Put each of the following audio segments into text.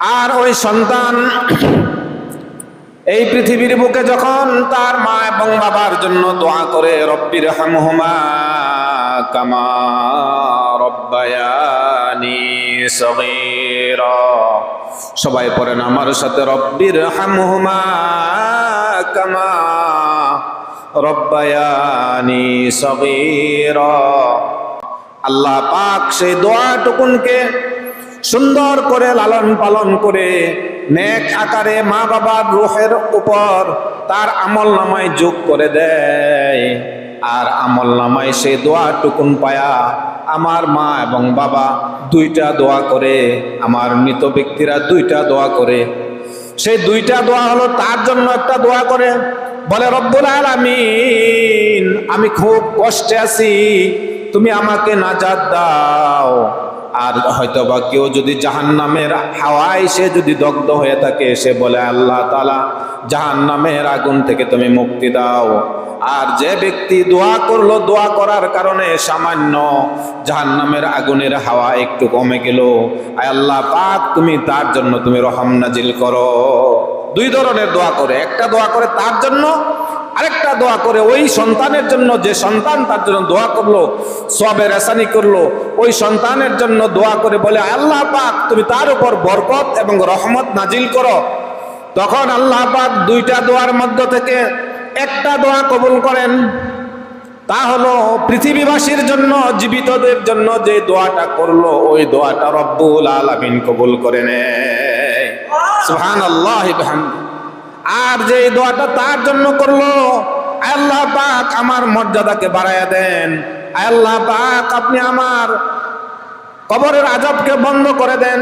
আর ওই সন্তান এই পৃথিবীর বুকে যখন তার মা এবং বাবার জন্য দোয়া করে রব্বির হামহুমা কামা রব্বায়ানি সগীরা। সবাই পড়েন, আমার সাথে রব্বির হামহুমা কামা রব্বায়ানি সগীরা। আল্লাহ পাক সেই দোয়াটুকুনকে সুন্দর করে লালন পালন করে নেক আকারে মা বাবার রুহের উপর তার আমল নামায় যোগ করে দেয়। আর আমল নামায় সেই দোয়াটুকুন পায়া আমার মা এবং বাবা দুইটা দোয়া করে, আমার মৃত ব্যক্তিরা দুইটা দোয়া করে। সেই দুইটা দোয়া হলো তার জন্য একটা দোয়া করে। বলে, রব্বুল আলামিন, আমি খুব কষ্টে আছি, তুমি আমাকে নাজাত দাও। আর হয়তো বা কেউ যদি জাহান নামের হাওয়ায় সে যদি দগ্ধ হয়ে থাকে, সে বলে, আল্লাহ তালা জাহান নামের আগুন থেকে তুমি মুক্তি দাও। আর যে ব্যক্তি দোয়া করল, দোয়া করার কারণে সামান্য জাহান নামের আগুনের হাওয়া একটু কমে গেল। আল্লাহ পাক, তুমি তার জন্য তুমি রহম নাজিল করো। দুই ধরনের দোয়া করে। একটা দোয়া করে তার জন্য আরেকটা দোয়া করে, ওই সন্তানের জন্য যে সন্তান তার জন্য দোয়া করল সবের আসানি করল, ওই সন্তানের জন্য দোয়া করে বলে, আল্লাহ পাক, তুমি তার উপর বরকত এবং রহমত নাজিল করো। তখন আল্লাহ পাক দুইটা দোয়ার মধ্য থেকে একটা দোয়া কবুল করেন। তা হলো, পৃথিবীবাসীর জন্য, জীবিতদের জন্য যে দোয়াটা করল, ওই দোয়াটা রব্বুল আলামিন কবুল করে নেয়। সুবহানাল্লাহ বিহামদিহি। আর যে দোয়াটা তার জন্য করল, আল্লাহ পাক আমার মর্যাদাকে বাড়াইয়া দেন। আল্লাহ পাক আপনি আমার কবরের আজাবকে বন্ধ করে দেন।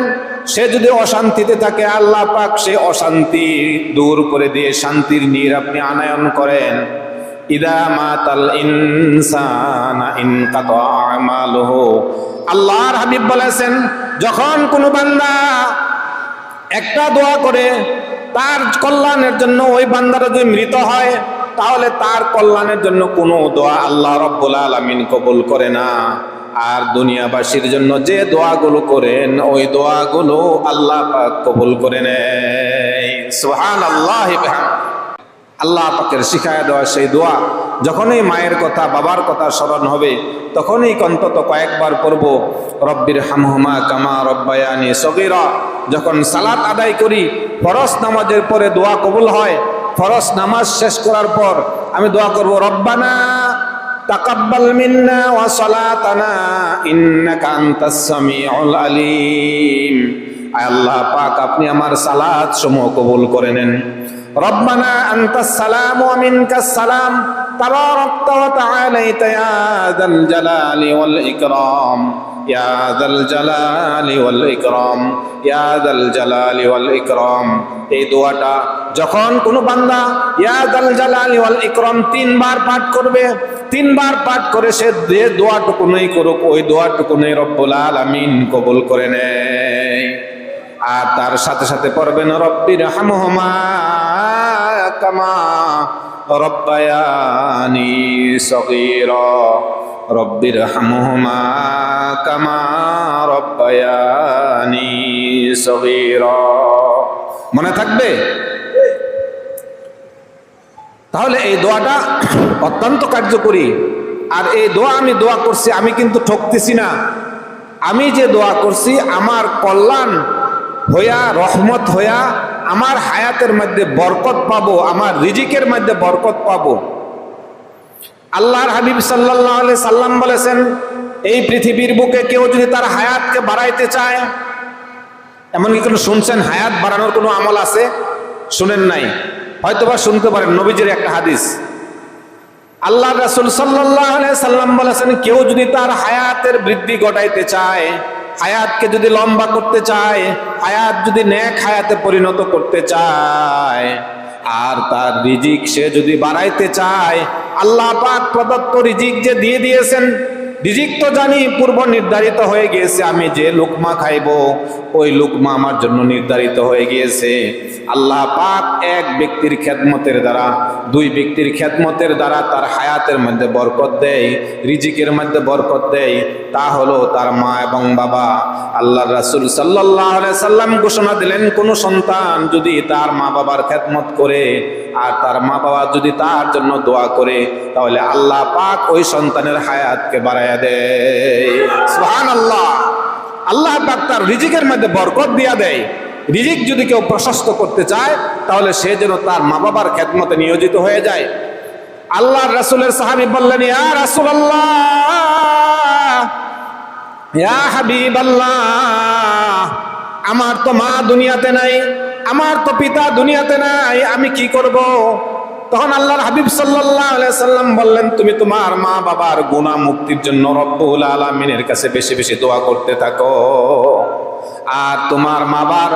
সে যদি অশান্তিতে থাকে, আল্লাহ পাক সে অশান্তি দূর করে দিয়ে শান্তির নীর আপনি আনায়ন করেন। ইদা মাতাল ইনসানা ইনকাতা আমালুহু। আল্লাহর হাবিব বলেছেন, যখন কোনো বান্দা একটা দোয়া করে তার কল্যাণের জন্য ওই বান্দারা যদি মৃত হয়, তাহলে তার কল্যাণের জন্য কোনো দোয়া আল্লাহ রব্বুল আলমিন কবুল করে না। আর দুনিয়াবাসীর জন্য যে দোয়াগুলো করেন, ওই দোয়াগুলো আল্লাহ পাক কবুল করে নেয়। সোহান আল্লাহ আল্লাহ পাকের শিখায় দেওয়া সেই দোয়া, যখনই মায়ের কথা, বাবার কথা স্মরণ হবে, তখনই অন্তত কয়েকবার পড়ব, রব্বির হামহুমা কামা রব্বায়ানি সগিরা। যখন সালাত আদায় করি ফরস নামাজের পরে দোয়া কবুল হয় ফরস নামাজ শেষ করার পর আমি দোয়া করব, রব্বানা তাকাব্বাল মিন্না ওয়া সালাতানা ইন্নাকা আনতাস সামিউল আলিম। আল্লাহ পাক, আপনি আমার সালাত সমূহ কবুল করে নেন। রব্বানা আনতাস সালাম ওয়া মিনকাস সালাম, তাবারাকতা ওয়া তাআলাইতা ইয়া যাল জালালি ওয়াল ইকরাম, ইয়া যাল জালালি ওয়াল ইকরাম, ইয়া যাল জালালি ওয়াল ইকরাম। এই দোয়াটা যখন কোনো বান্দা ইয়া যাল জালালি ওয়াল ইকরাম তিনবার পাঠ করবে, তিনবার পাঠ করে সে যে দোয়াটুকুনই করুক, ওই দোয়াটুকুনই রব্বুল আলামিন কবুল করে নেয়। আর তার সাথে সাথে পড়বেন রব্বির হামহুমা মনে থাকবে? তাহলে এই দোয়াটা অত্যন্ত কার্যকরী। আর এই দোয়া আমি দোয়া করছি, আমি কিন্তু ঠকতেছি না। আমি যে দোয়া করছি, আমার কল্যাণ হইয়া, রহমত হইয়া আমার হায়াতের মধ্যে বরকত পাবো, আমার রিজিকের মধ্যে বরকত পাবো। আল্লাহর হাবিব সাল্লাহ সাল্লাম বলেছেন, এই পৃথিবীর বুকে কেউ যদি তার হায়াতকে বাড়াইতে চায়, এমনকি কোনো শুনছেন, হায়াত বাড়ানোর কোনো আমল আছে? শুনেন নাই। হয়তোবা শুনতে পারেন, নবীজির একটা হাদিস। আল্লাহ রাসুল সাল্লাহ সাল্লাম বলেছেন, কেউ যদি তার হায়াতের বৃদ্ধি ঘটাইতে চায় হায়াতকে যদি লম্বা করতে চায়, আয়াত যদি ন্যাক হায়াতে পরিণত করতে চায়, আর তার রিজিক সে যদি বাড়াইতে চায়, আল্লাহ পাক প্রদত্ত রিজিক যে দিয়ে দিয়েছেন রিজিক তো জানি পূর্ব নির্ধারিত হয়ে গিয়েছে, আমি যে লুকমা খাইব, ওই লুকমা আমার জন্য নির্ধারিত হয়ে গিয়েছে। আল্লাহ পাক এক ব্যক্তির খেদমতের দ্বারা, দুই ব্যক্তির খেদমতের দ্বারা তার হায়াতের মধ্যে বরকত দেয়, রিজিকের মধ্যে বরকত দেয়। তা হলো তার মা এবং বাবা। আল্লাহ রাসুল সাল্লাহ সাল্লাম ঘোষণা দিলেন, কোনো সন্তান যদি তার মা বাবার খেদমত করে আর তার মা বাবা যদি তার জন্য দোয়া করে, তাহলে আল্লাহ পাক ওই সন্তানের হায়াতকে বাড়াইয়া দেয়। আল্লাহ আল্লাহ পাক তার রিজিকের মধ্যে বরকত দিয়া দেয়। রিজিক যদি কেউ প্রশস্ত করতে চায়, তাহলে সে যেন তার মা বাবার খেদমতে নিয়োজিত হয়ে যায়। আল্লাহ রাসুলের সাহাবি বললেন হাবিব আল্লাহ আমার তো মা দুনিয়াতে নাই আমার তো পিতা দুনিয়াতে নাই, আমি কি করব? তখন আল্লাহর হাবিব সাল্লাম বললেন, তুমি তোমার মা বাবার গুণা মুক্তির জন্য রব্বুল আলমিনের কাছে বেশি বেশি দোয়া করতে থাকো। আর তোমার বাবার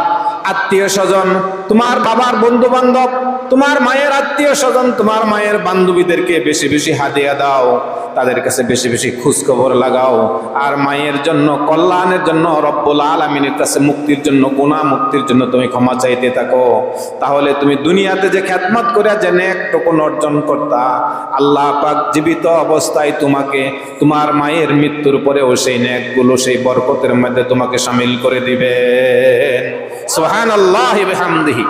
আত্মীয় স্বজন, তোমার বাবার বন্ধু বান্ধব তোমার মায়ের আত্মীয় স্বজন, তোমার মায়ের বান্ধবীদেরকে বেশি বেশি হাদিয়া দাও, তাদের কাছে বেশি বেশি খোঁজ খবর লাগাও। আর মায়ের জন্য, কল্যাণের জন্য রব্বুল আলমিনের কাছে মুক্তির জন্য গুণা মুক্তির জন্য তুমি ক্ষমা চাইতে থাকো। তাহলে তুমি দুনিয়াতে যে খ্যাতমত করে যে নেকটুকুন অর্জন করতা, আল্লাহ পাক জীবিত অবস্থায় তোমাকে, তোমার মায়ের মৃত্যুর পরেও সেই নেকগুলো, সেই বরকতের মধ্যে তোমাকে সামিল করে দিবে সোহান আল্লাহ হামদিহি